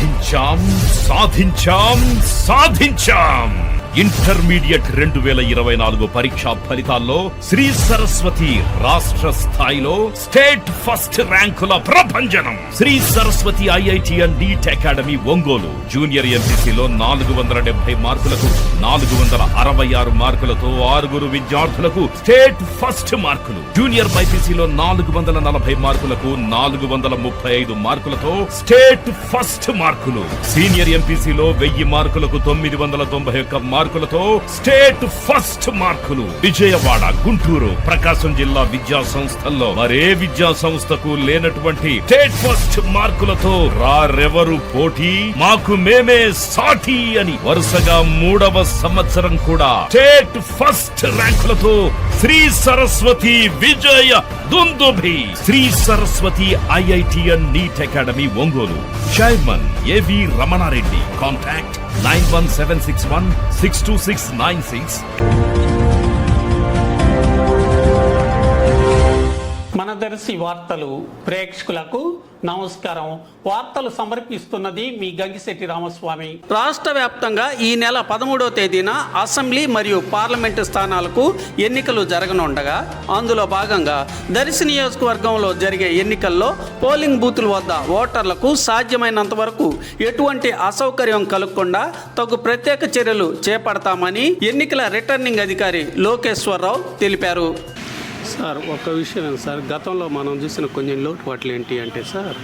సాధించాం సాధించాం సాధించాం. ఇంటర్మీడియట్ రెండు వేల ఇరవై నాలుగు పరీక్షా ఫలితాల్లో శ్రీ సరస్వతి రాష్ట్ర స్థాయిలో స్టేట్ ఫస్ట్ ర్యాంకుల ప్రభంజనం. Sri Saraswati IIT and NEET academy Ongole. Junior ఎంపీసీలో నాలుగు వందల డెబ్బై మార్కులకు నాలుగు వందల అరవై ఆరు మార్కులతో ఆరుగురు విద్యార్థులకు స్టేట్ ఫస్ట్ మార్కులు. జూనియర్ బైపీసీలో నాలుగు వందల నలభై మార్కులకు నాలుగు వందల ముప్పై ఐదు మార్కులతో స్టేట్ ఫస్ట్ మార్కులు. సీనియర్ ఎంపీసీలో వెయ్యి మార్కులకు తొమ్మిది వందల తొంభై ఒక్క మార్కులతో స్టేట్ ఫస్ట్ మార్కులు. విజయవాడ గుంటూరు ప్రకాశం జిల్లా విద్యా సంస్థల్లో మరే విద్యా సంస్థకు లేనటువంటి స్టేట్ ఫస్ట్ మార్కులతో రారెవరు పోటీ? మాకు మేమే సాటి అని వరుసగా మూడవ సంవత్సరం కూడా స్టేట్ ఫస్ట్ ర్యాంకులతో శ్రీ సరస్వతి విజయ Dundubhi. Sri Saraswati IIT and NEET academy Ongole. Chairman AV Ramanareddy. Contact nine one seven six one six two six nine six మనదర్శి వార్తలు ప్రేక్షకులకు నమస్కారం. వార్తలు సమర్పిస్తున్నది మీ గంగిశెట్టి రామస్వామి. రాష్ట్ర వ్యాప్తంగా ఈ నెల పదమూడవ తేదీన అసెంబ్లీ మరియు పార్లమెంటు స్థానాలకు ఎన్నికలు జరగనుండగా అందులో భాగంగా దర్శి నియోజకవర్గంలో జరిగే ఎన్నికల్లో పోలింగ్ బూతుల వద్ద ఓటర్లకు సాధ్యమైనంత వరకు ఎటువంటి అసౌకర్యం కలగకుండా తగు ప్రత్యేక చర్యలు చేపడతామని ఎన్నికల రిటర్నింగ్ అధికారి లోకేశ్వరరావు తెలిపారు. సార్ ఒక విషయం సార్? గతంలో మనం చూసిన కొన్ని లోటుపాట్లు ఏంటి అంటే సార్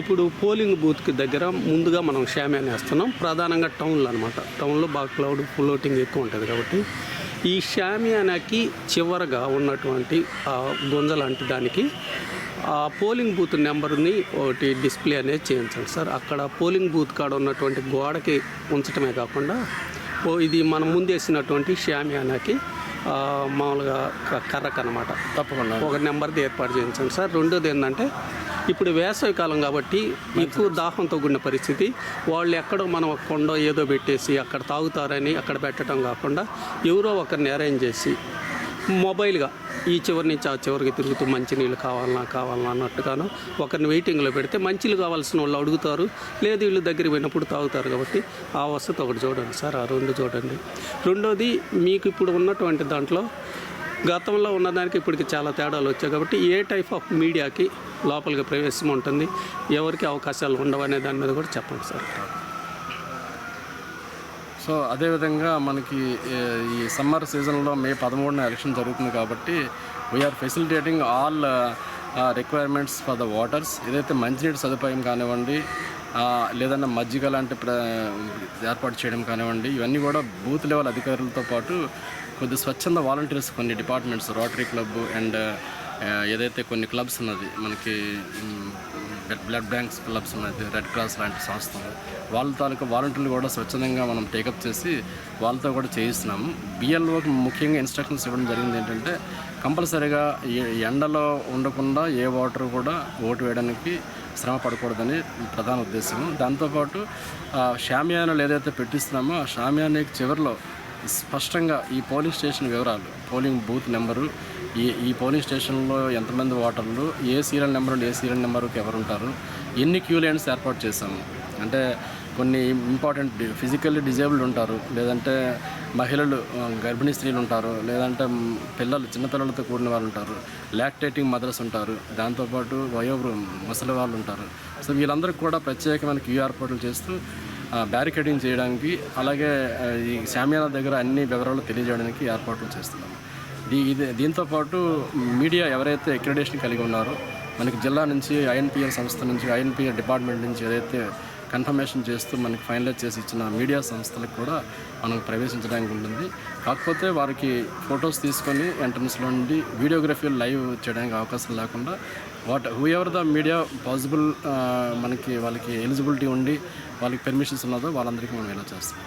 ఇప్పుడు పోలింగ్ బూత్కి దగ్గర ముందుగా మనం షామ్యాన్ వేస్తున్నాం. ప్రధానంగా టౌన్లో అనమాట టౌన్లో బాగా క్లౌడ్ ఫ్లోటింగ్ ఎక్కువ ఉంటుంది కాబట్టి ఈ షామియానాకి చివరగా ఉన్నటువంటి ఆ గుంజ లాంటి దానికి ఆ పోలింగ్ బూత్ నెంబర్ని ఒకటి డిస్ప్లే అనేది చేయించండి సార్. అక్కడ పోలింగ్ బూత్ కాడ ఉన్నటువంటి గోడకి ఉంచటమే కాకుండా ఓ ఇది మనం ముందేసినటువంటి షామియానాకి మామూలుగా కర్రకు అనమాట తప్పకుండా ఒక నెంబర్ది ఏర్పాటు చేయించండి. సార్ రెండోది ఏంటంటే ఇప్పుడు వేసవి కాలం కాబట్టి ఎక్కువ దాహంతో కూడిన పరిస్థితి. వాళ్ళు ఎక్కడో మనం ఒక కొండ ఏదో పెట్టేసి అక్కడ తాగుతారని అక్కడ పెట్టడం కాకుండా ఎవరో ఒకరిని అరేంజ్ చేసి మొబైల్గా ఈ చివరి నుంచి ఆ చివరికి తిరుగుతూ మంచినీళ్ళు కావాలన్నా కావాలన్నా అన్నట్టుగాను ఒకరిని వెయిటింగ్లో పెడితే మంచిలు కావాల్సిన వాళ్ళు అడుగుతారు. లేదు వీళ్ళు దగ్గరికి పోయినప్పుడు తాగుతారు కాబట్టి ఆ వసతి ఒకటి చూడండి సార్ ఆ రెండు చూడండి. రెండోది మీకు ఇప్పుడు ఉన్నటువంటి దాంట్లో గతంలో ఉన్నదానికి ఇప్పటికి చాలా తేడాలు వచ్చాయి కాబట్టి ఏ టైప్ ఆఫ్ మీడియాకి లోపలికి ప్రవేశం ఉంటుంది ఎవరికి అవకాశాలు ఉండవు అనే దాని మీద కూడా చెప్పండి సార్. సో అదేవిధంగా మనకి ఈ సమ్మర్ సీజన్లో మే పదమూడున ఎలక్షన్ జరుగుతుంది కాబట్టి we're facilitating all requirements for the waters ఏదైతే మంచినీటి సదుపాయం కానివ్వండి లేదన్నా మజ్జిగ లాంటి ఏర్పాటు చేయడం కానివ్వండి ఇవన్నీ కూడా బూత్ లెవెల్ అధికారులతో పాటు కొద్ది స్వచ్ఛంద వాలంటీర్స్ కొన్ని డిపార్ట్మెంట్స్ రోటరీ క్లబ్ అండ్ ఏదైతే కొన్ని క్లబ్స్ ఉన్నది మనకి రెడ్ బ్లడ్ బ్యాంక్స్ క్లబ్స్ ఉన్నది రెడ్ క్రాస్ లాంటి సంస్థలు వాళ్ళ తాలూకా వాలంటీర్లు కూడా స్వచ్ఛందంగా మనం టేకప్ చేసి వాళ్ళతో కూడా చేయిస్తున్నాము. బిఎల్ఓకి ముఖ్యంగా ఇన్స్ట్రక్షన్స్ ఇవ్వడం జరిగింది ఏంటంటే కంపల్సరీగా ఎండలో ఉండకుండా ఏ ఓటర్ కూడా ఓటు వేయడానికి శ్రమ పడకూడదని ప్రధాన ఉద్దేశం దాంతోపాటు షామియానాలు ఏదైతే పెట్టిస్తున్నామో ఆ షామియానాకి చివరిలో స్పష్టంగా ఈ పోలింగ్ స్టేషన్ వివరాలు పోలింగ్ బూత్ నెంబరు ఈ ఈ పోలింగ్ స్టేషన్లో ఎంతమంది ఓటర్లు ఏ సీరియల్ నెంబర్ ఏ సీరియల్ నెంబర్కి ఎవరు ఉంటారు ఎన్ని క్యూ లైన్స్ ఏర్పాటు చేశాము? అంటే కొన్ని ఇంపార్టెంట్ ఫిజికల్లీ డిజేబుల్డ్ ఉంటారు లేదంటే మహిళలు గర్భిణీ స్త్రీలు ఉంటారు లేదంటే పిల్లలు చిన్నపిల్లలతో కూడిన వాళ్ళు ఉంటారు లాక్టేటింగ్ మదర్స్ ఉంటారు దాంతోపాటు వయోవృ ముసలి వాళ్ళు ఉంటారు. సో వీళ్ళందరికీ కూడా ప్రత్యేకమైన క్యూ ఏర్పాట్లు చేస్తూ బ్యారికేడింగ్ చేయడానికి అలాగే ఈ శామ్యాల దగ్గర అన్ని వివరాలు తెలియజేయడానికి ఏర్పాట్లు చేస్తున్నాము. దీ ఇది దీంతో పాటు మీడియా ఎవరైతే అక్రిడేషన్ కలిగి ఉన్నారో మనకి జిల్లా నుంచి ఐఎన్పిఎల్ సంస్థ నుంచి ఐఎన్పిఎల్ డిపార్ట్మెంట్ నుంచి ఏదైతే కన్ఫర్మేషన్ చేస్తూ మనకి ఫైనలైజ్ చేసి ఇచ్చిన మీడియా సంస్థలకు కూడా మనం ప్రవేశించడానికి ఉంటుంది. కాకపోతే వారికి ఫొటోస్ తీసుకొని ఎంట్రన్స్లో నుండి వీడియోగ్రఫీ లైవ్ చేయడానికి అవకాశం లేకుండా what whoever the media possible మనకి వాళ్ళకి ఎలిజిబిలిటీ ఉండి వాళ్ళకి పెర్మిషన్స్ ఉన్నదో వాళ్ళందరికీ మనం ఎలా చేస్తాం?